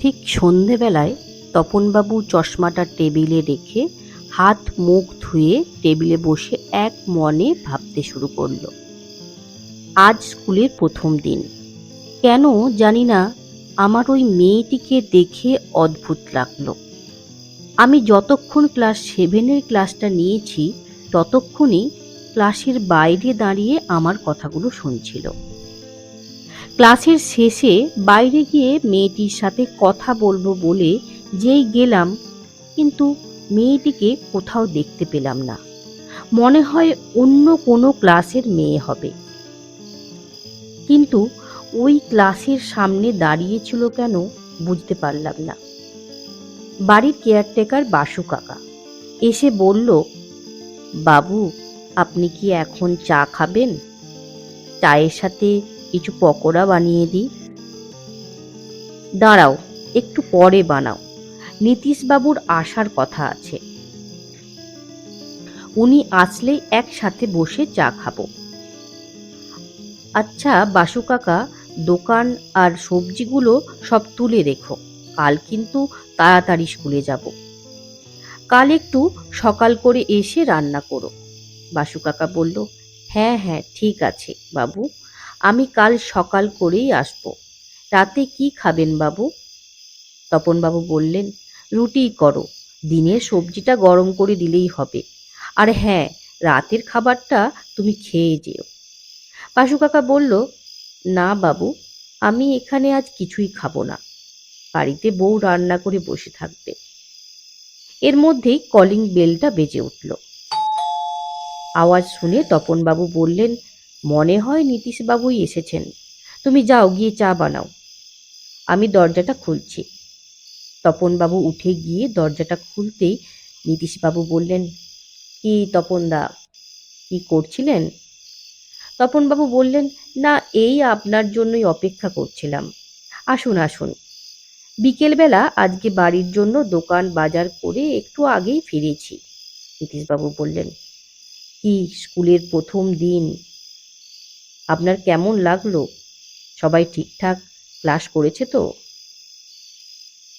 ঠিক সন্ধেবেলায় তপনবাবু চশমাটা টেবিলে রেখে হাত মুখ ধুয়ে টেবিলে বসে এক মনে ভাবতে শুরু করল। আজ স্কুলের প্রথম দিন। কেন জানি না, আমার ওই মেয়েটিকে দেখে অদ্ভুত লাগল। আমি যতক্ষণ ক্লাস সেভেনের ক্লাসটা নিয়েছি ততক্ষণই ক্লাসের বাইরে দাঁড়িয়ে আমার কথাগুলো শুনছিল। ক্লাসের শেষে বাইরে গিয়ে মেয়েটির সাথে কথা বলব বলে যেই গেলাম, কিন্তু মেয়েটিকে কোথাও দেখতে পেলাম না। মনে হয় অন্য কোনো ক্লাসের মেয়ে হবে। কিন্তু ওই ক্লাসের সামনে দাঁড়িয়েছিল কেন বুঝতে পারলাম না। বাড়ির কেয়ারটেকার বাসু কাকা এসে বলল, বাবু, আপনি কি এখন চা খাবেন? চায়ের সাথে কিছু পকোড়া বানিয়ে দিই। দাঁড়াও, একটু পরে বানাও। নীতিশবাবুর আসার কথা আছে। উনি আসলেই একসাথে বসে চা খাব। আচ্ছা বাসু কাকা, দোকান আর সবজিগুলো সব তুলে রেখো। কাল কিন্তু তাড়াতাড়ি স্কুলে যাব। কাল একটু সকাল করে এসে রান্না করো। বাসু কাকা বলল হ্যাঁ হ্যাঁ ঠিক আছে বাবু। আমি কাল সকাল করেই আসব। রাতে কি খাবেন বাবু? তপনবাবু বললেন, রুটি করো, দিনের সবজিটা গরম করে দিলেই হবে। আর হ্যাঁ রাতের খাবারটা তুমি খেয়ে যেও। পাশু কাকা বলল, না বাবু, আমি এখানে আজ কিছুই খাব না। বাড়িতে বউ রান্না করে বসে থাকবে। এর মধ্যেই কলিং বেলটা বেজে উঠল। আওয়াজ শুনে তপনবাবু বললেন মনে হয় নীতিশবাবুই এসেছেন। তুমি যাও, গিয়ে চা বানাও। আমি দরজাটা খুলছি। তপনবাবু উঠে গিয়ে দরজাটা খুলতেই নীতিশবাবু বললেন, কি তপনদা, কি করছিলেন? তপনবাবু বললেন, না, এই আপনার জন্যই অপেক্ষা করছিলাম। আসুন আসুন। বিকেলবেলা আজকে বাড়ির জন্য দোকান বাজার করে একটু আগেই ফিরেছি। নীতিশবাবু বললেন, কি স্কুলের প্রথম দিন আপনার কেমন লাগল? সবাই ঠিকঠাক? ক্লাস করেছে তো?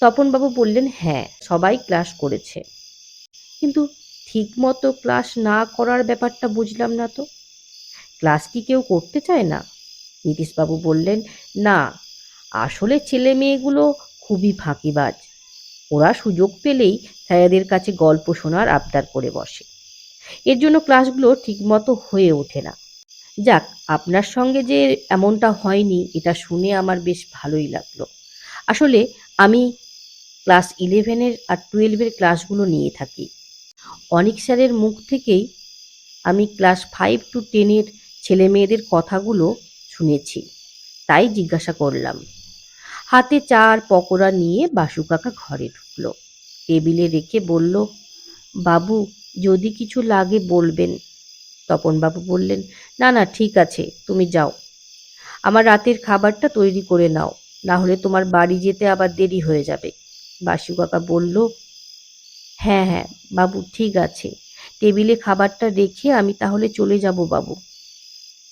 তপনবাবু বললেন হ্যাঁ সবাই ক্লাস করেছে। কিন্তু ঠিকমতো ক্লাস না করার ব্যাপারটা বুঝলাম না তো। ক্লাস কি কেউ করতে চায় না? নীতিশবাবু বললেন, না, আসলে ছেলে মেয়েগুলো খুবই ফাঁকিবাজ। ওরা সুযোগ পেলেই স্যারেদের কাছে গল্প শোনার আবদার করে বসে। এর জন্য ক্লাসগুলো ঠিকমতো হয়ে ওঠে না। যাক, আপনার সঙ্গে যে এমনটা হয়নি, এটা শুনে আমার বেশ ভালোই লাগল। আসলে আমি ক্লাস ইলেভেনের আর টুয়েলভের ক্লাসগুলো নিয়ে থাকি। অনিক স্যারের মুখ থেকেই আমি ক্লাস ফাইভ টু টেনের ছেলে মেয়েদের কথাগুলো শুনেছি, তাই জিজ্ঞাসা করলাম। হাতে চা আর পকোড়া নিয়ে বাসু কাকা ঘরে ঢুকলো। টেবিলে রেখে বলল, বাবু, যদি কিছু লাগে বলবেন। তপনবাবু বললেন, না না, ঠিক আছে, তুমি যাও। আমার রাতের খাবারটা তৈরি করে নাও, না হলে তোমার বাড়ি যেতে আবার দেরি হয়ে যাবে। বাসু কাকা বলল হ্যাঁ হ্যাঁ বাবু, ঠিক আছে। টেবিলে খাবারটা রেখে আমি তাহলে চলে যাব, বাবু।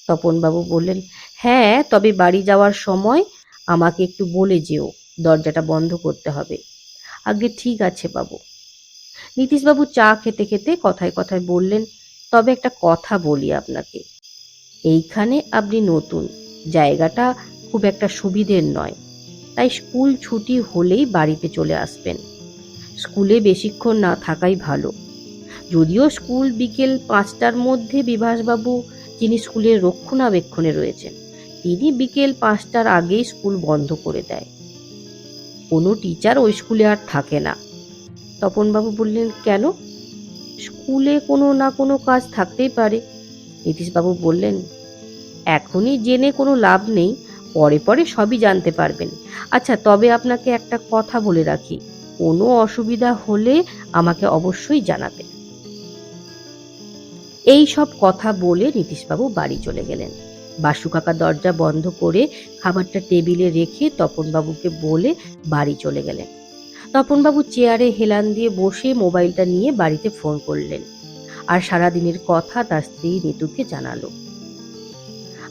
তপনবাবু বললেন হ্যাঁ তবে বাড়ি যাওয়ার সময় আমাকে একটু বলে যেও, দরজাটা বন্ধ করতে হবে। আগে ঠিক আছে, বাবু। নীতিশবাবু চা খেতে খেতে কথায় কথায় বললেন তবে একটা কথা বলি আপনাকে। এইখানে আপনি নতুন। জায়গাটা খুব একটা সুবিধের নয়। তাই স্কুল ছুটি হলেই বাড়িতে চলে আসবেন। স্কুলে বেশিক্ষণ না থাকাই ভালো। যদিও স্কুল বিকেল পাঁচটার মধ্যে বিভাসবাবু, যিনি স্কুলের রক্ষণাবেক্ষণে রয়েছেন, তিনি বিকেল পাঁচটার আগেই স্কুল বন্ধ করে দেয়। কোনো টিচার ওই স্কুলে আর থাকে না। তপনবাবু বললেন, কেন? স্কুলে কোনো না কোনো কাজ থাকতেই পারে। নীতিশবাবু বললেন, এখনই জেনে কোনো লাভ নেই, পরে পরে সবই জানতে পারবেন। আচ্ছা তবে আপনাকে একটা কথা বলে রাখি, কোনো অসুবিধা হলে আমাকে অবশ্যই জানাবেন। এই সব কথা বলে নীতিশবাবু বাড়ি চলে গেলেন। বাসু কাকা দরজা বন্ধ করে খাবারটা টেবিলে রেখে তপনবাবুকে বলে বাড়ি চলে গেলেন। তপনবাবু চেয়ারে হেলান দিয়ে বসে মোবাইলটা নিয়ে বাড়িতে ফোন করলেন। আর সারাদিনের কথা তার স্ত্রী ঋতুকে জানালো।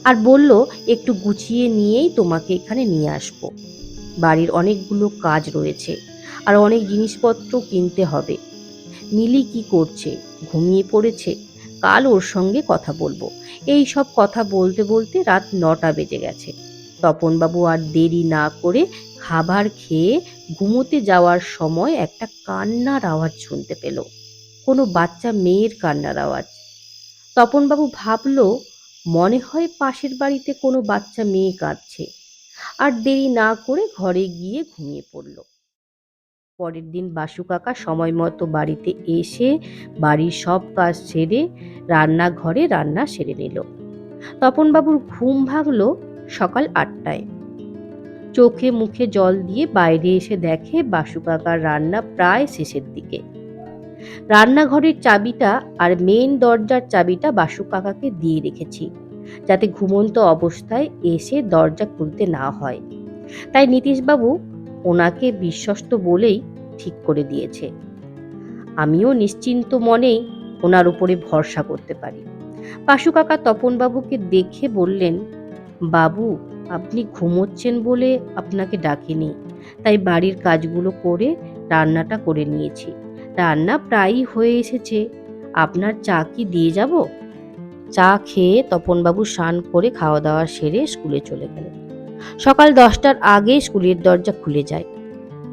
আর বলল, একটু গুছিয়ে নিয়েই তোমাকে এখানে নিয়ে আসব। বাড়ির অনেকগুলো কাজ রয়েছে, আর অনেক জিনিসপত্র কিনতে হবে। মিলি কি করছে, ঘুমিয়ে পড়েছে? কাল ওর সঙ্গে কথা বলব। এই সব কথা বলতে বলতে রাত নটা বেজে গেছে। তপনবাবু আর দেরি না করে খাবার খেয়ে ঘুমোতে যাওয়ার সময় একটা কান্নার আওয়াজ শুনতে পেল। কোনো বাচ্চা মেয়ের কান্নার আওয়াজ। তপনবাবু ভাবলো, মনে হয় পাশের বাড়িতে কোনো বাচ্চা মেয়ে কাঁদছে। আর দেরি না করে ঘরে গিয়ে ঘুমিয়ে পড়ল। পরের দিন বাসু কাকা সময় মতো বাড়িতে এসে বাড়ির সব কাজ সেরে রান্নাঘরে রান্না সেরে নিল। তপনবাবুর ঘুম ভাগলো সকাল আটটায়। চোখে মুখে জল দিয়ে বাইরে এসে দেখে বাসু কাকার রান্না প্রায় শেষের দিকে। রান্নাঘরের চাবিটা আর মেন দরজার চাবিটা বাসু কাকাকে দিয়ে রেখেছি, যাতে ঘুমন্ত অবস্থায় এসে দরজা খুলতে না হয়। তাই নীতিশবাবু ওনাকে বিশ্বস্ত বলেই ঠিক করে দিয়েছে। আমিও নিশ্চিন্ত মনেই ওনার উপরে ভরসা করতে পারি। পাশু কাকা তপনবাবুকে দেখে বললেন বাবু, আপনি ঘুমোচ্ছেন বলে আপনাকে ডাকিনি। তাই বাড়ির কাজগুলো করে রান্নাটা করে নিয়েছি। রান্না প্রায়ই হয়ে এসেছে। আপনার চা কি দিয়ে যাব? চা খেয়ে তপনবাবু স্নান করে খাওয়া দাওয়া সেরে স্কুলে চলে গেলেন। সকাল দশটার আগে স্কুলের দরজা খুলে যায়।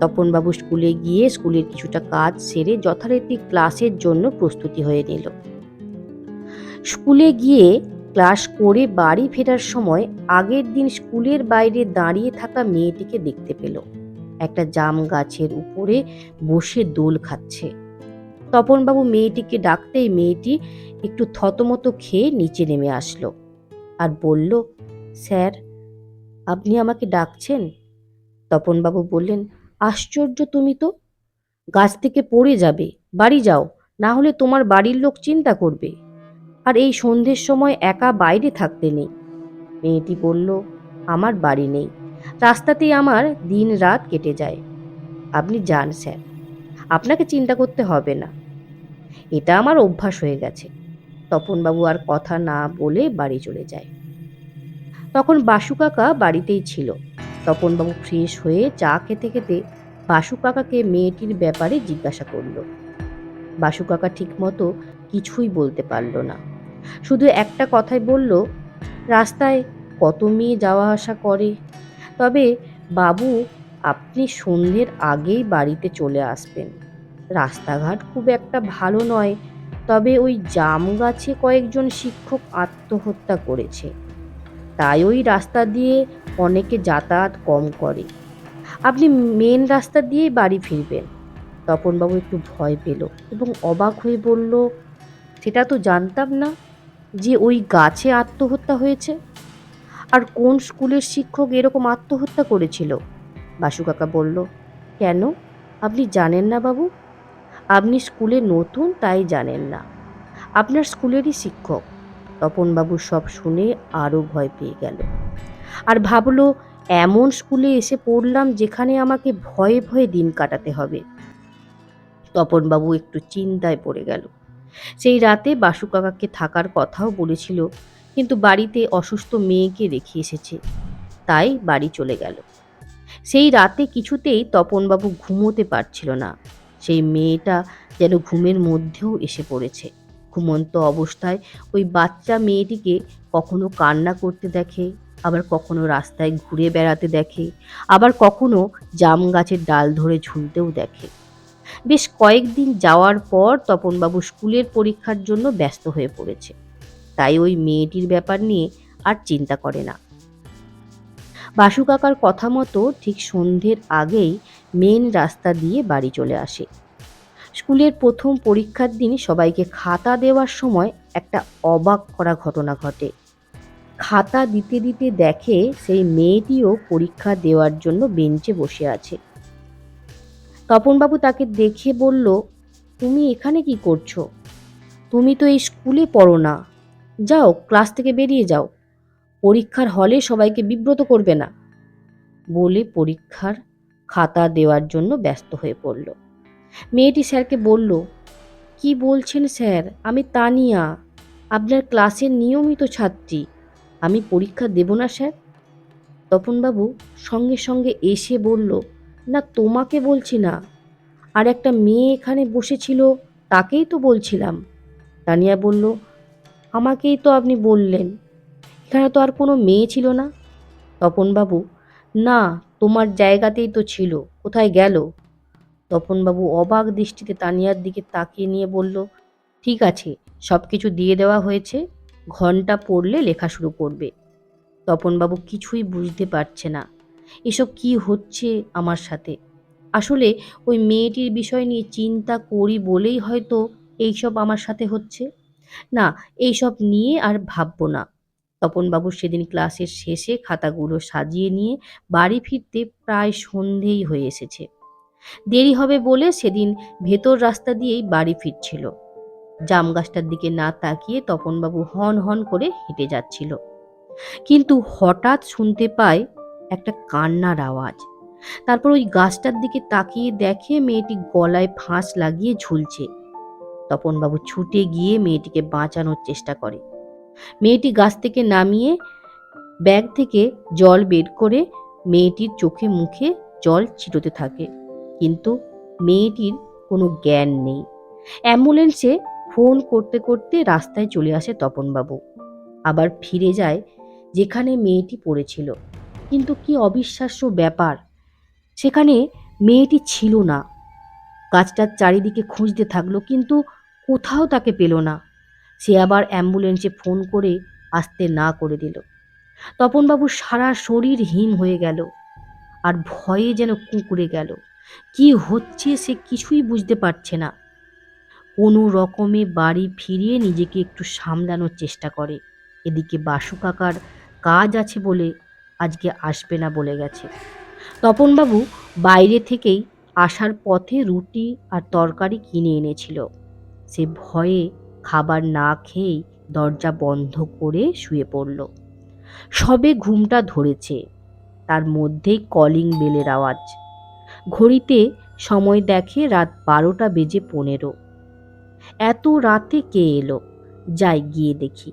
তপনবাবু স্কুলে গিয়ে স্কুলের কিছুটা কাজ সেরে যথারীতি ক্লাসের জন্য প্রস্তুতি হয়ে নিল। স্কুলে গিয়ে ক্লাস করে বাড়ি ফেরার সময় আগের দিন স্কুলের বাইরে দাঁড়িয়ে থাকা মেয়েটিকে দেখতে পেল। একটা জাম গাছের উপরে বসে দোল খাচ্ছে। তপনবাবু মেয়েটিকে ডাকতেই মেয়েটি একটু থতমত খেয়ে নিচে নেমে আসলো আর বলল, স্যার, আপনি আমাকে ডাকছেন? তপনবাবু বললেন, আশ্চর্য তুমি তো। গাছ থেকে পড়ে যাবে। বাড়ি যাও, না হলে তোমার বাড়ির লোক চিন্তা করবে। আর এই সন্ধ্যের সময় একা বাইরে থাকতে নেই। মেয়েটি বলল, আমার বাড়ি নেই। রাস্তাতেই আমার দিন রাত কেটে যায়। আপনি যান, স্যার। আপনাকে চিন্তা করতে হবে না। এটা আমার অভ্যাস হয়ে গেছে। তপনবাবু আর কথা না বলে বাড়ি চলে যায়। তখন বাসু কাকা বাড়িতেই ছিল। তপনবাবু ফ্রেশ হয়ে চা খেতে খেতে বাসু কাকাকে মেয়েটির ব্যাপারে জিজ্ঞাসা করল। বাসু কাকা ঠিকমতো কিছুই বলতে পারল না। শুধু একটা কথাই বলল, রাস্তায় কত মেয়ে যাওয়া আসা করে? তবে বাবু, আপনি সন্ধ্যের আগেই বাড়িতে চলে আসবেন। রাস্তাঘাট খুব একটা ভালো নয়, তবে ওই জাম গাছে কয়েকজন শিক্ষক আত্মহত্যা করেছে। তাই ওই রাস্তা দিয়ে অনেকে যাতায়াত কম করে। আপনি মেন রাস্তা দিয়েই বাড়ি ফিরবেন। তপনবাবু একটু ভয় পেল এবং অবাক হয়ে বলল, সেটা তো জানতাম না। যে ওই গাছে আত্মহত্যা হয়েছে? আর কোন স্কুলের শিক্ষক এরকম আত্মহত্যা করেছিল? বাসু কাকা বলল, কেন? আপনি জানেন না বাবু। আপনি স্কুলে নতুন, তাই জানেন না। আপনার স্কুলেরই শিক্ষক। তপনবাবু সব শুনে আরও ভয় পেয়ে গেল। আর ভাবলো, এমন স্কুলে এসে পড়লাম যেখানে আমাকে ভয়ে ভয়ে দিন কাটাতে হবে। তপনবাবু একটু চিন্তায় পড়ে গেল। সেই রাতে বাসু কাকাকে থাকার কথাও বলেছিল, কিন্তু বাড়িতে অসুস্থ মেয়েকে রেখে এসেছে। তাই বাড়ি চলে গেল। সেই রাতে কিছুতেই তপনবাবু ঘুমোতে পারছিল না। সেই মেয়েটা যেন ঘুমের মধ্যেও এসে পড়েছে। ঘুমন্ত অবস্থায় ওই বাচ্চা মেয়েটিকে কখনো কান্না করতে দেখে, আবার কখনো রাস্তায় ঘুরে বেড়াতে দেখে, আবার কখনো জাম গাছের ডাল ধরে ঝুলতেও দেখে। বেশ কয়েকদিন যাওয়ার পর তপনবাবু স্কুলের পরীক্ষার জন্য ব্যস্ত হয়ে পড়েছে। তাই ওই মেয়েটির ব্যাপার নিয়ে আর চিন্তা করে না। বাসু কাকার কথা মতো ঠিক সন্ধ্যের আগেই মেন রাস্তা দিয়ে বাড়ি চলে আসে। স্কুলের প্রথম পরীক্ষার দিন সবাইকে খাতা দেওয়ার সময় একটা অবাক করা ঘটনা ঘটে। খাতা দিতে দিতে দেখে সেই মেয়েটিও পরীক্ষা দেওয়ার জন্য বেঞ্চে বসে আছে। তপনবাবু তাকে দেখে বলল, তুমি এখানে কি করছ? তুমি তো এই স্কুলে পড়ো না। যাও, ক্লাস থেকে বেরিয়ে যাও। পরীক্ষার হলে সবাইকে বিব্রত করবে না। বলে পরীক্ষার খাতা দেওয়ার জন্য ব্যস্ত হয়ে পড়ল। মেয়েটি স্যারকে বলল, কি বলছেন স্যার? আমি তানিয়া। আপনার ক্লাসের নিয়মিত ছাত্রী। আমি পরীক্ষা দেব না, স্যার? তপনবাবু সঙ্গে সঙ্গে এসে বলল না তোমাকে বলছি না। আর একটা মেয়ে এখানে বসেছিল, তাকেই তো বলছিলাম। তানিয়া বলল, আমাকেই তো আপনি বললেন। এখানে তো আর কোনো মেয়ে ছিল না? তপনবাবু, না, তোমার জায়গাতেই তো ছিল। কোথায় গেল? তপনবাবু অবাক দৃষ্টিতে তানিয়ার দিকে তাকিয়ে নিয়ে বলল, ঠিক আছে সব কিছু দিয়ে দেওয়া হয়েছে। ঘণ্টা পড়লে লেখা শুরু করবে। তপনবাবু কিছুই বুঝতে পারছে না। এসব কি হচ্ছে আমার সাথে? আসলে ওই মেয়েটির বিষয় নিয়ে চিন্তা করি বলেই হয়তো এইসব আমার সাথে হচ্ছে। না, এইসব নিয়ে আর ভাববো না। তপনবাবু সেদিন ক্লাসের শেষে খাতাগুলো সাজিয়ে নিয়ে বাড়ি ফিরতে প্রায় সন্ধেই হয়ে এসেছে। দেরি হবে বলে সেদিন ভেতর রাস্তা দিয়েই বাড়ি ফিরছিল। জাম গাছটার দিকে না তাকিয়ে তপনবাবু হন হন করে হেঁটে যাচ্ছিল। কিন্তু হঠাৎ শুনতে পায় একটা কান্নার আওয়াজ। তারপর ওই গাছটার দিকে তাকিয়ে দেখে মেয়েটি গলায় ফাঁস লাগিয়ে ঝুলছে। তপনবাবু ছুটে গিয়ে মেয়েটিকে বাঁচানোর চেষ্টা করে। মেয়েটি গাছ থেকে নামিয়ে ব্যাগ থেকে জল বের করে মেয়েটির চোখে মুখে জল ছিটোতে থাকে। কিন্তু মেয়েটির কোনো জ্ঞান নেই। অ্যাম্বুলেন্সে ফোন করতে করতে রাস্তায় চলে আসে তপনবাবু। আবার ফিরে যায় যেখানে মেয়েটি পড়েছিল। কিন্তু কি অবিশ্বাস্য ব্যাপার। সেখানে মেয়েটি ছিল না। গাছটার চারিদিকে খুঁজতে থাকল কিন্তু কোথাও তাকে পেল না। সে আবার অ্যাম্বুলেন্সে ফোন করে আসতে না করে দিল। তপনবাবু সারা শরীর হিম হয়ে গেল আর ভয়ে যেন কুঁকড়ে গেল। কি হচ্ছে সে কিছুই বুঝতে পারছে না। কোনো রকমে বাড়ি ফিরিয়ে নিজেকে একটু সামলানোর চেষ্টা করে। এদিকে বাসু কাকার কাজ আছে বলে আজকে আসবে না বলে গেছে। তপনবাবু বাইরে থেকেই আসার পথে রুটি আর তরকারি কিনে এনেছিল। সে ভয়ে খাবার না খেয়েই দরজা বন্ধ করে শুয়ে পড়ল। সবে ঘুমটা ধরেছে। তার মধ্যেই কলিং বেলের আওয়াজ। ঘড়িতে সময় দেখে রাত বারোটা বেজে পনেরো। এত রাতে কে এলো? যাই গিয়ে দেখি।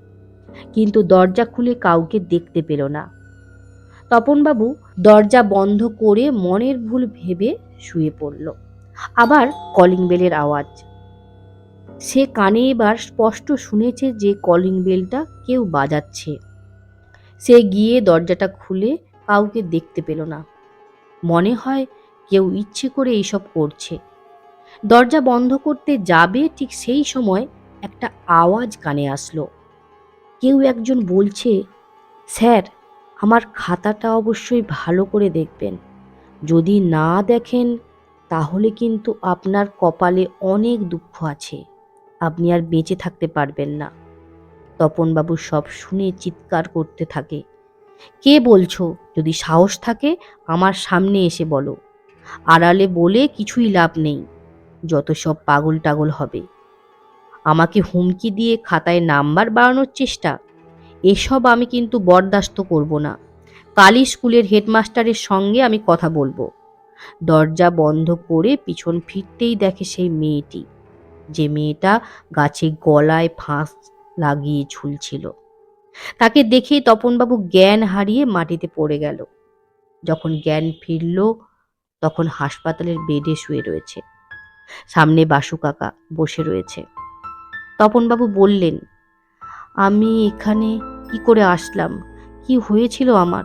কিন্তু দরজা খুলে কাউকে দেখতে পেল না। তপনবাবু দরজা বন্ধ করে মনের ভুল ভেবে শুয়ে পড়ল। আবার কলিং বেলের আওয়াজ। সে কানে এবার স্পষ্ট শুনেছে যে কলিং বেলটা কেউ বাজাচ্ছে। সে গিয়ে দরজাটা খুলে কাউকে দেখতে পেল না। মনে হয় কেউ ইচ্ছে করে এইসব করছে। দরজা বন্ধ করতে যাবে ঠিক সেই সময় একটা আওয়াজ কানে আসলো। কেউ একজন বলছে, স্যার আমার খাতাটা অবশ্যই ভালো করে দেখবেন। যদি না দেখেন, তাহলে কিন্তু আপনার কপালে অনেক দুঃখ আছে। আপনি আর বেঁচে থাকতে পারবেন না। তপনবাবু সব শুনে চিৎকার করতে থাকে। কে বলছো? যদি সাহস থাকে, আমার সামনে এসে বলো। আড়ালে বলে কিছুই লাভ নেই। যত সব পাগল টাগল হবে। আমাকে হুমকি দিয়ে খাতায় নাম্বার বাড়ানোর চেষ্টা এসব আমি কিন্তু বরদাস্ত করব না। কালী স্কুলের হেডমাস্টারের সঙ্গে আমি কথা বলব। দরজা বন্ধ করে পিছন ফিরতেই দেখে সেই মেয়েটি। যে মেয়েটা গাছে গলায় ফাঁস লাগিয়ে ঝুলছিল। তাকে দেখেই তপনবাবু জ্ঞান হারিয়ে মাটিতে পড়ে গেল। যখন জ্ঞান ফিরল, তখন হাসপাতালের বেডে শুয়ে রয়েছে। সামনে বাসু কাকা বসে রয়েছে। তপনবাবু বললেন আমি এখানে কি করে আসলাম? কি হয়েছিল আমার?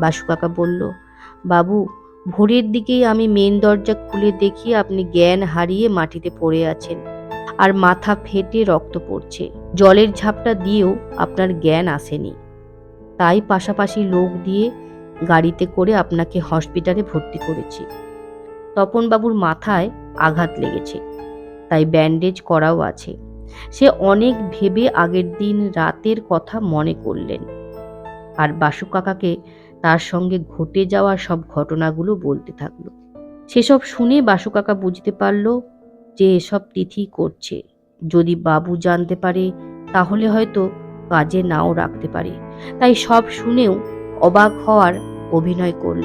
বাসু কাকা বলল, বাবু, ভোরের দিকেই আমি মেন দরজা খুলে দেখি আপনি জ্ঞান হারিয়ে মাটিতে পড়ে আছেন আর মাথা ফেটে রক্ত পড়ছে। জলের ঝাপটা দিয়েও আপনার জ্ঞান আসেনি। তাই পাশাপাশি লোক দিয়ে গাড়িতে করে আপনাকে হসপিটালে ভর্তি করেছি। তপনবাবুর মাথায় আঘাত লেগেছে, তাই ব্যান্ডেজ করাও আছে। সে অনেক ভেবে আগের দিন রাতের কথা মনে করলেন। আর বাসু কাকাকে তার সঙ্গে ঘটে যাওয়া সব ঘটনাগুলো বলতে থাকল। সেসব শুনে বাসু কাকা বুঝতে পারল যে এসব তিথি করছে। যদি বাবু জানতে পারে, তাহলে হয়তো কাজে নাও রাখতে পারে। তাই সব শুনেও অবাক হওয়ার অভিনয় করল।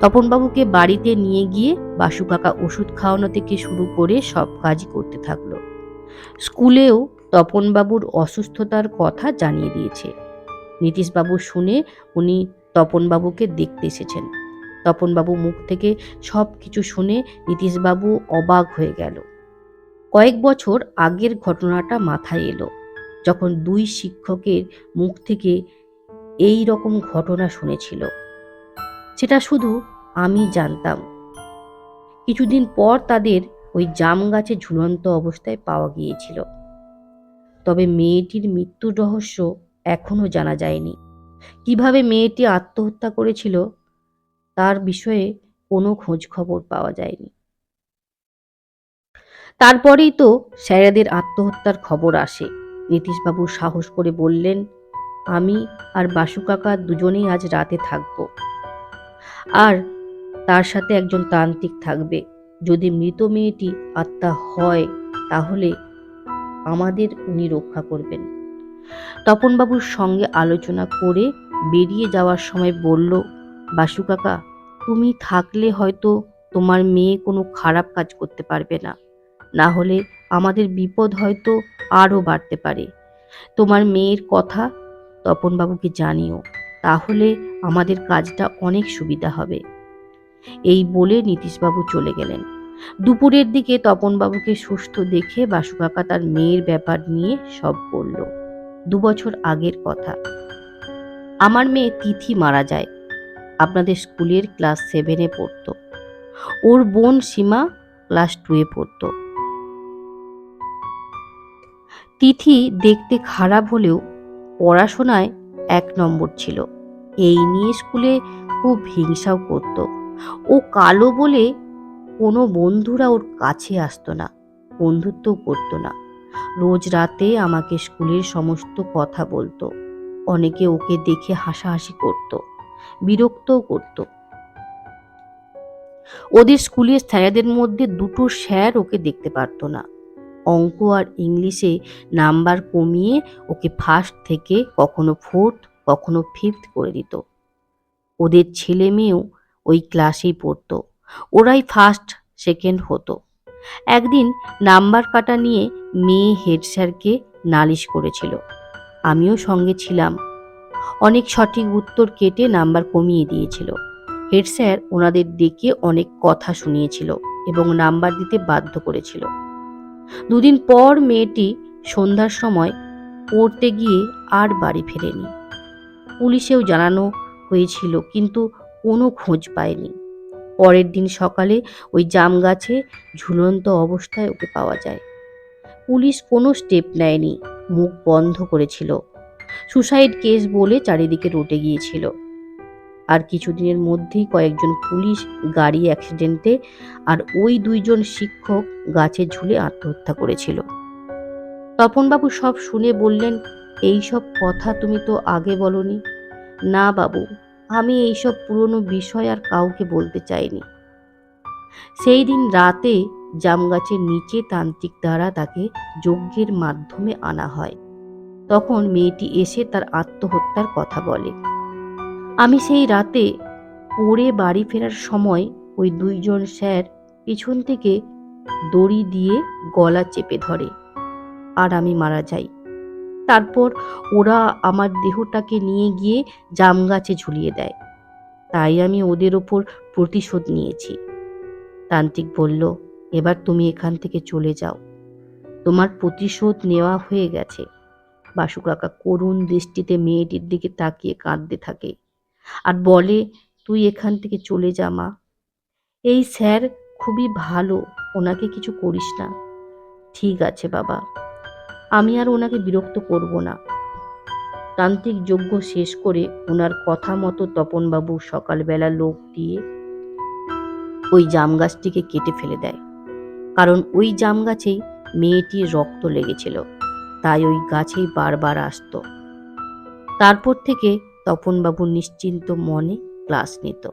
তপনবাবুকে বাড়িতে নিয়ে গিয়ে বাসু কাকা ওষুধ খাওয়ানো থেকে শুরু করে সব কাজই করতে থাকল। স্কুলেও তপনবাবুর অসুস্থতার কথা জানিয়ে দিয়েছে। নীতিশবাবু শুনে উনি তপনবাবুকে দেখতে এসেছেন। তপনবাবু মুখ থেকে সব কিছু শুনে নীতিশবাবু অবাক হয়ে গেল। কয়েক বছর আগের ঘটনাটা মাথায় এলো, যখন দুই শিক্ষকের মুখ থেকে এই রকম ঘটনা শুনেছিল। সেটা শুধু আমি জানতাম। কিছুদিন পর তাদের ওই জাম গাছে ঝুলন্ত অবস্থায় পাওয়া গিয়েছিল। তবে মেয়েটির মৃত্যুর রহস্য এখনও জানা যায়নি। কীভাবে মেয়েটি আত্মহত্যা করেছিল তার বিষয়ে কোনো খোঁজ খবর পাওয়া যায়নি। তারপরেই তো স্যারাদের আত্মহত্যার খবর আসে। নীতিশবাবু সাহস করে বললেন, আমি আর বাসু কাকা দুজনেই আজ রাতে থাকব। আর তার সাথে একজন তান্ত্রিক থাকবে। যদি মৃত মেয়েটি আত্মা হয়, তাহলে আমাদের উনি রক্ষা করবেন। তপনবাবুর সঙ্গে আলোচনা করে বেরিয়ে যাওয়ার সময় বলল, বাসু কাকা, তুমি থাকলে হয়তো তোমার মেয়ে কোনো খারাপ কাজ করতে পারবে না। না হলে আমাদের বিপদ হয়তো আরও বাড়তে পারে। তোমার মেয়ের কথা তপনবাবুকে জানিও, তাহলে আমাদের কাজটা অনেক সুবিধা হবে। এই বলে নীতিশবাবু চলে গেলেন। দুপুরের দিকে তপনবাবুকে সুস্থ দেখে বাসু কাকা তার মেয়ের ব্যাপার নিয়ে সব বলল। দু বছর আগের কথা। আমার মেয়ে তিথি মারা যায়। আপনাদের স্কুলের ক্লাস সেভেনে পড়তো। ওর বোন সীমা ক্লাস টুয়ে পড়তো। তিথি দেখতে খারাপ হলেও পড়াশোনায় এক নম্বর ছিল। এই নিয়ে স্কুলে খুব হিংসাও করত। ও কালো বলে কোনো বন্ধুরা ওর কাছে আসতো না, বন্ধুত্বও করতো না। রোজ রাতে আমাকে স্কুলের সমস্ত কথা বলতো। অনেকে ওকে দেখে হাসাহাসি করত, বিরক্তও করত। ওদের স্কুলের স্যারেদের মধ্যে দুটো স্যার ওকে দেখতে পারতো না। অঙ্ক আর ইংলিশে নাম্বার কমিয়ে ওকে ফার্স্ট থেকে কখনো ফোর্থ কখনো ফিফথ করে দিত। ওদের ছেলে মেয়েও ওই ক্লাসেই পড়তো। ওরাই ফার্স্ট সেকেন্ড হতো। একদিন নাম্বার কাটা নিয়ে মেয়ে হেড স্যারকে নালিশ করেছিল। আমিও সঙ্গে ছিলাম। অনেক সঠিক উত্তর কেটে নাম্বার কমিয়ে দিয়েছিল। হেড স্যার ওনাদের ডেকে অনেক কথা শুনিয়েছিল এবং নাম্বার দিতে বাধ্য করেছিল। দুদিন পর মেয়েটি সন্ধ্যার সময় পড়তে গিয়ে আর বাড়ি ফেরেনি। পুলিশেও জানানো হয়েছিল, কিন্তু কোনো খোঁজ পায়নি। পরের দিন সকালে ওই জাম গাছে ঝুলন্ত অবস্থায় ওকে পাওয়া যায়। পুলিশ কোনো স্টেপ নেয়নি, মুখ বন্ধ করেছিল। সুসাইড কেস বলে চারিদিকে রটে গিয়েছিল। আর কিছুদিনের মধ্যেই কয়েকজন পুলিশ গাড়ি অ্যাক্সিডেন্টে আর ওই দুইজন শিক্ষক গাছে ঝুলে আত্মহত্যা করেছিল। তপনবাবু সব শুনে বললেন এই সব কথা তুমি তো আগে বলনি। না, বাবু আমি এইসব পুরনো বিষয় আর কাউকে বলতে চাইনি। সেই দিন রাতে জাম গাছের নিচে তান্ত্রিক দ্বারা তাকে যজ্ঞের মাধ্যমে আনা হয়। তখন মেয়েটি এসে তার আত্মহত্যার কথা বলে। আমি সেই রাতে পড়ে বাড়ি ফেরার সময় ওই দুইজন স্যার পিছন থেকে দড়ি দিয়ে গলা চেপে ধরে, আর আমি মারা যাই। তারপর ওরা আমার দেহটাকে নিয়ে গিয়ে জাম গাছে ঝুলিয়ে দেয়। তাই আমি ওদের ওপর প্রতিশোধ নিয়েছি। তান্ত্রিক বলল, এবার তুমি এখান থেকে চলে যাও। তোমার প্রতিশোধ নেওয়া হয়ে গেছে। বাসু কাকা করুণ দৃষ্টিতে মেয়েটির দিকে তাকিয়ে কাঁদতে থাকে। আর বলে, তুই এখান থেকে চলে যা মা। এই স্যার খুবই ভালো, ওনাকে কিছু করিস না। ঠিক আছে বাবা। আমি আর ওনাকে বিরক্ত করব না। তান্ত্রিক যজ্ঞ শেষ করে ওনার কথা মতো তপনবাবু সকালবেলা লোক দিয়ে ওই জাম গাছটিকে কেটে ফেলে দেয়। কারণ ওই জাম গাছেই মেয়েটির রক্ত লেগেছিল, তাই ওই গাছেই বারবার আসতো। তারপর থেকে তপনবাবু নিশ্চিন্ত মনে ক্লাস নিত।